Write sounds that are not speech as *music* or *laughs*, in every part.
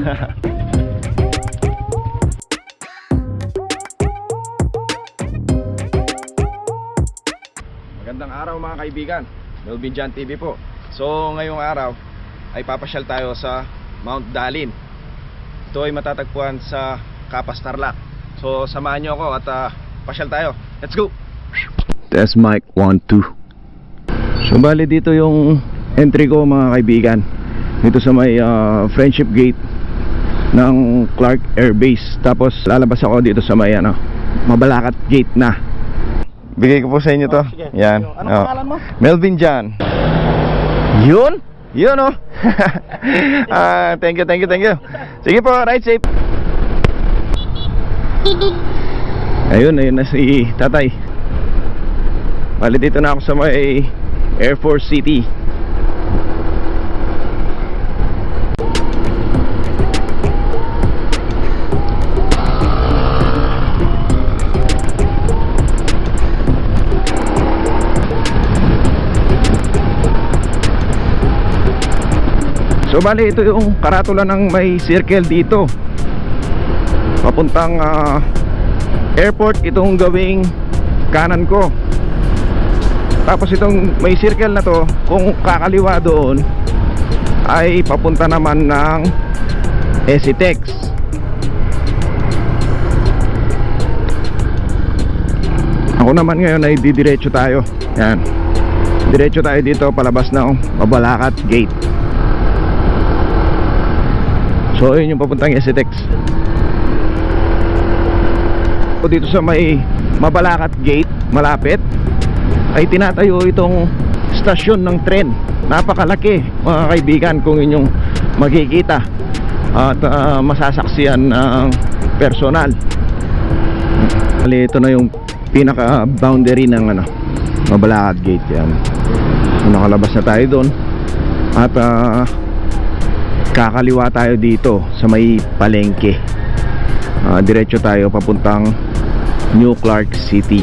*laughs* Magandang araw mga kaibigan. Melvin John TV po. So ngayong araw ay papasyal tayo sa Mount Dalin Ito ay matatagpuan sa Kapas Tarlac. So samahan nyo ako at ah, pasyal tayo. Let's go! Test mic 1, 2 So bali dito yung entry ko mga kaibigan. Dito sa may ah, Friendship Gate ng Clark Air Base Tapos lalabas ako dito sa may ano, Mabalakat Gate na Bigay ko po sa inyo to. Oh, sige. Yan. Anong Oh. pangalan mo? Melvin John. Yun? Yun oh. *laughs* ah, thank you, thank you, thank you. Sige po, ride safe. Ayun, ayun na si tatay. Bali dito na ako sa may Air Force City. Bali ito yung karatula ng may circle dito. Papuntang ah, airport itong gawing kanan ko. Tapos itong may circle na to Kung kakaliwa doon Ay papunta naman ng Esitex Ako naman ngayon ay didiretso tayo. Yan. Diretso tayo dito palabas ng Mabalakat Gate So yun yung papuntang Esitex O dito sa may Mabalakat Gate Malapit Ay tinatayo itong Stasyon ng tren. Napakalaki mga kaibigan Kung inyong makikita. At ah, masasaksiyan ng Personal. Bali ito na yung Pinaka boundary ng ano Mabalakat Gate yan. So, Nakalabas na tayo doon. At ah kakaliwa tayo dito sa may palengke. Ah, diretso tayo papuntang New Clark City.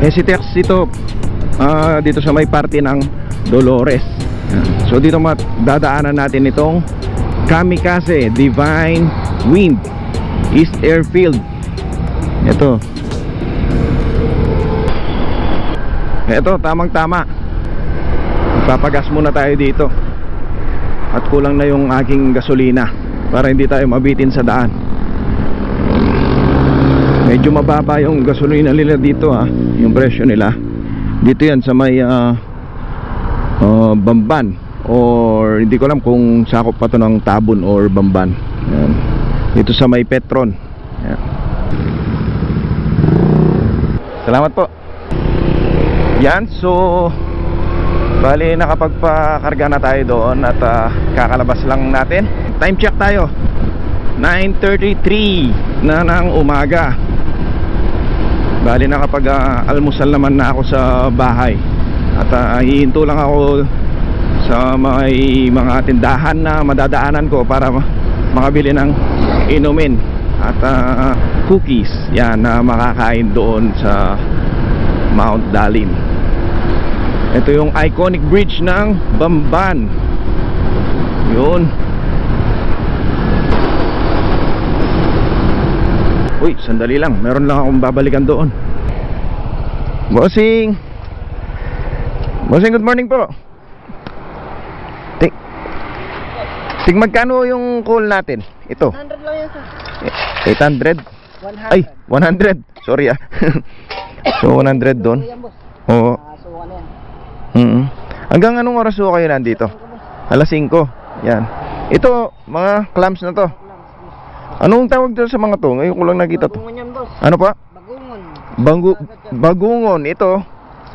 Esitex ito ah, dito sa may parte ng Dolores. So dito dadaanan natin itong Kamikaze Divine Wind East Airfield. Ito. Ito tamang tama Papagas muna tayo dito. At kulang na yung aking gasolina Para hindi tayo mabitin sa daan. Medyo mababa yung gasolina nila dito ha Yung presyo nila. Dito yan sa may ah, ah, Bamban. Or hindi ko alam kung sakop pa to ng Tabon or Bamban. Yan. Dito sa may Petron. Yan. Salamat po. Yan so Bali nakapagpakarga na tayo doon at ah, kakalabas lang natin. Time check tayo. 9.33 na ng umaga. Bali nakapag ah, almusal naman na ako sa bahay. At uh, hihinto lang ako sa may mga tindahan na madadaanan ko para ma- makabili ng inumin At ah, cookies. Yan na makakain doon sa Mount Dalin ito yung iconic bridge ng Bamban. Yun. Uy, sandali lang. Meron lang akong babalikan doon. Bossing! Bossing, good morning po. Tik Tik, magkano yung call natin? Ito. 100 lang yan sir. 800 100. Ay, 100 Sorry ah. *laughs* So 100 doon. Oo. Ah, so ano yan? Mm Hanggang anong oras ho kayo nandito? Alas 5. Yan. Ito, mga clams na to. Anong tawag dito sa mga to? Ngayon ko lang nakita to. Bagungon yan boss. Ano pa? Bagungon. Bangu bagungon. Ito,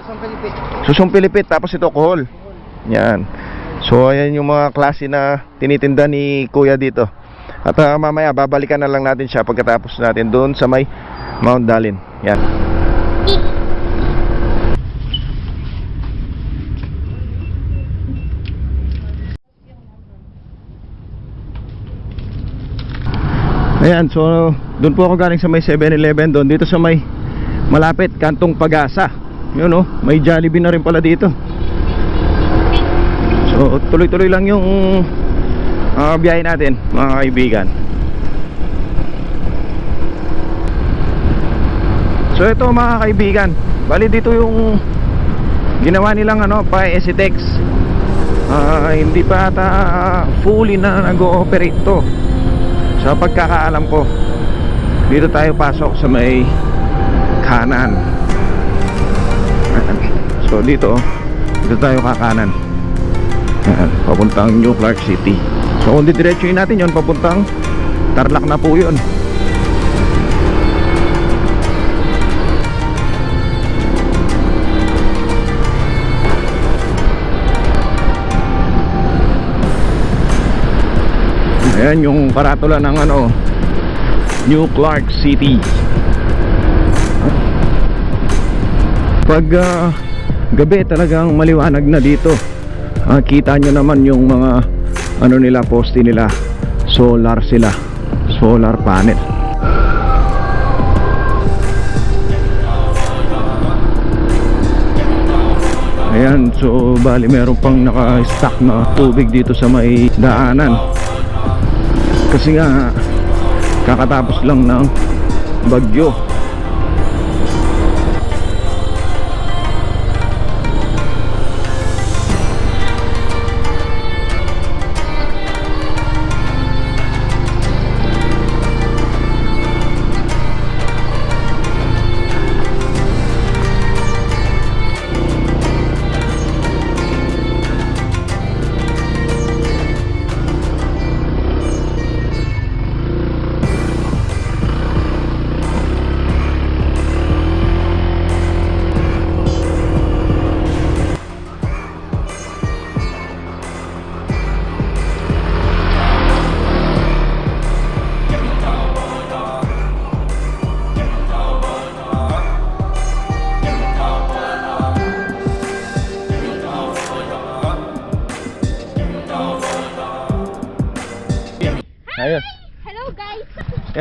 San Felipe. susong pilipit. Tapos ito, kohol. Yan. So, ayan yung mga klase na tinitinda ni Kuya dito. At ah, mamaya, babalikan na lang natin siya pagkatapos natin doon sa may Mount Dalin. Yan. Ayan, so doon po ako galing sa may 7-Eleven doon dito sa may malapit kantong Pagasa. Yun oh, may Jollibee na rin pala dito. So tuloy-tuloy lang yung uh, biyahe natin, mga kaibigan. So, ito mga kaibigan. Bali dito yung ginawa nilang ano, pa Esitex. Ah, hindi pa ata fully na nag-ooperate to. Sa pagkakaalam ko, dito tayo pasok sa may kanan. So dito, dito tayo kakanan. Papuntang New Clark City. So kung didiretsuhin natin yon papuntang Tarlac na po yun. Ayan yung karatula ng ano New Clark City. Pag ah, gabi talagang maliwanag na dito. Ah, Kita nyo naman yung mga ano nila poste nila. Solar sila. Solar panel. Ayan, so bali meron pang naka-stack na tubig dito sa may daanan kasi nga kakatapos lang ng bagyo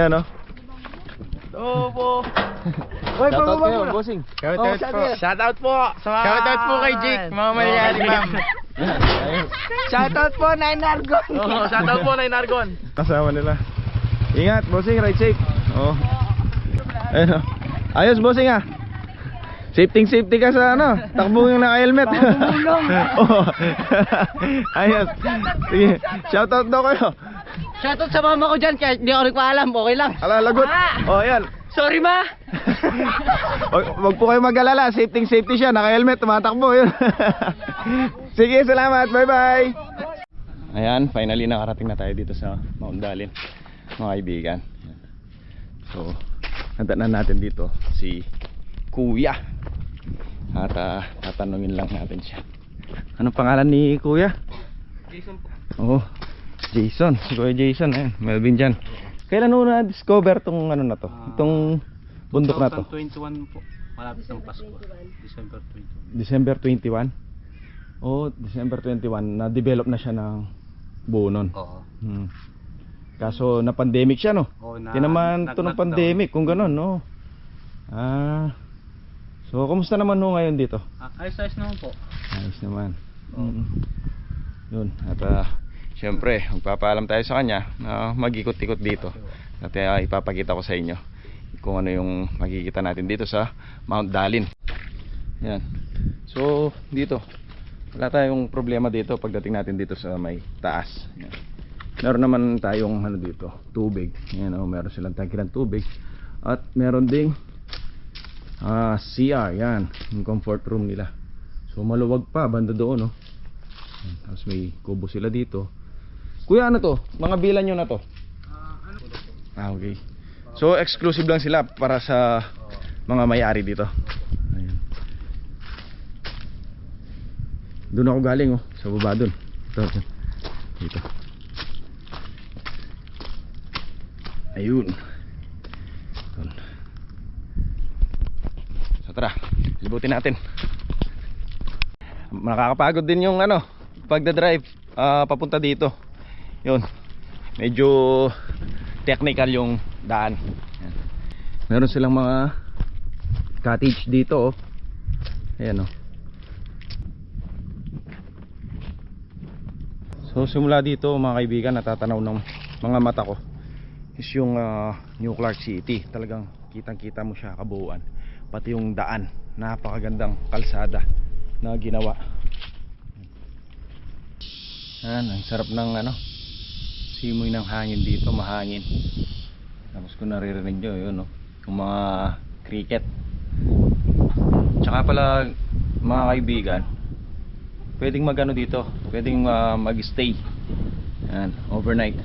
yan o Opo. shoutout kayo bossing Shoutout po. Shoutout po sa mga... Shoutout po kay Jake, mga malyari ma'am. *laughs* Shoutout po, Nine Argon. Oh, shoutout po na Inargon. kasama nila ingat bossing ride safe oh. ayun o ayos bossing ah Safety safety ka sa ano Takbo yung naka-helmet *laughs* oh. *laughs* Ayos Sige Shoutout daw kayo Shoutout sa mama ko dyan, kaya hindi ako nagpaalam, okay lang. Ala lagot Oh yan Sorry ma! *laughs* Wag, wag po kayo mag-alala, safety safety siya, naka-helmet, tumatakbo yun. *laughs* Sige, salamat. Bye-bye. Ayan, finally nakarating na tayo dito sa Mount Dalin, mga kaibigan. So, nadaanan natin dito si Kuya. At ah, tatanungin lang natin siya. Anong pangalan ni Kuya? Jason po. Oh, Jason. Si Kuya Jason, ayan. Melvin dyan. Kailan mo na-discover tong ano na to? Itong bundok na to? 2021 po. Malapit ng Pasko. December 21. December 21? Oh, December 21 na-develop na siya ng buo nun. Oo. Hmm. Kaso na pandemic siya no? Oo, na- Tinaman to ng nag-lockdown. pandemic kung gano'n no? Ah. So, kumusta naman no ngayon dito? Ah, ayos-ayos naman po. Ayos naman. Mm. Yun. At ah, syempre, magpapaalam tayo sa kanya na mag-ikot-ikot dito. At ah, ipapakita ko sa inyo kung ano yung makikita natin dito sa Mount Dalin. Yan. So, dito. Wala tayong problema dito pagdating natin dito sa may taas. Yan. Meron naman tayong ano dito, tubig. Yan, oh, meron silang ng tubig. At meron ding ah, CR, yan, yung comfort room nila. So maluwag pa banda doon, no. Yan, Tapos may kubo sila dito. Kuya, ano to? Mga bilan nyo na to? Ah, okay. So exclusive lang sila para sa mga may-ari dito. Ayan. Doon ako galing, oh, sa baba doon. Ito, ito. Dito. Ayun. Doon. So tara, libutin natin. Nakakapagod din yung ano, pagda-drive ah, papunta dito. Yun. Medyo technical yung daan. Yan. Meron silang mga cottage dito oh. Ayan oh. So simula dito mga kaibigan natatanaw ng mga mata ko is yung ah, New Clark City. Talagang kitang-kita mo siya kabuuan. Pati yung daan, napakagandang kalsada na ginawa. Yan, ang sarap ng ano, simoy ng hangin dito, mahangin. Tapos kung naririnig nyo, yun no, yung mga cricket. Tsaka pala mga kaibigan, pwedeng magano dito, pwedeng ah, mag-stay. Yan, overnight.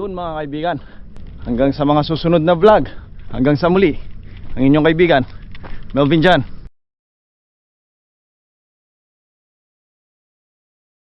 Yun mga kaibigan. Hanggang sa mga susunod na vlog. Hanggang sa muli. Ang inyong kaibigan Melvin Jan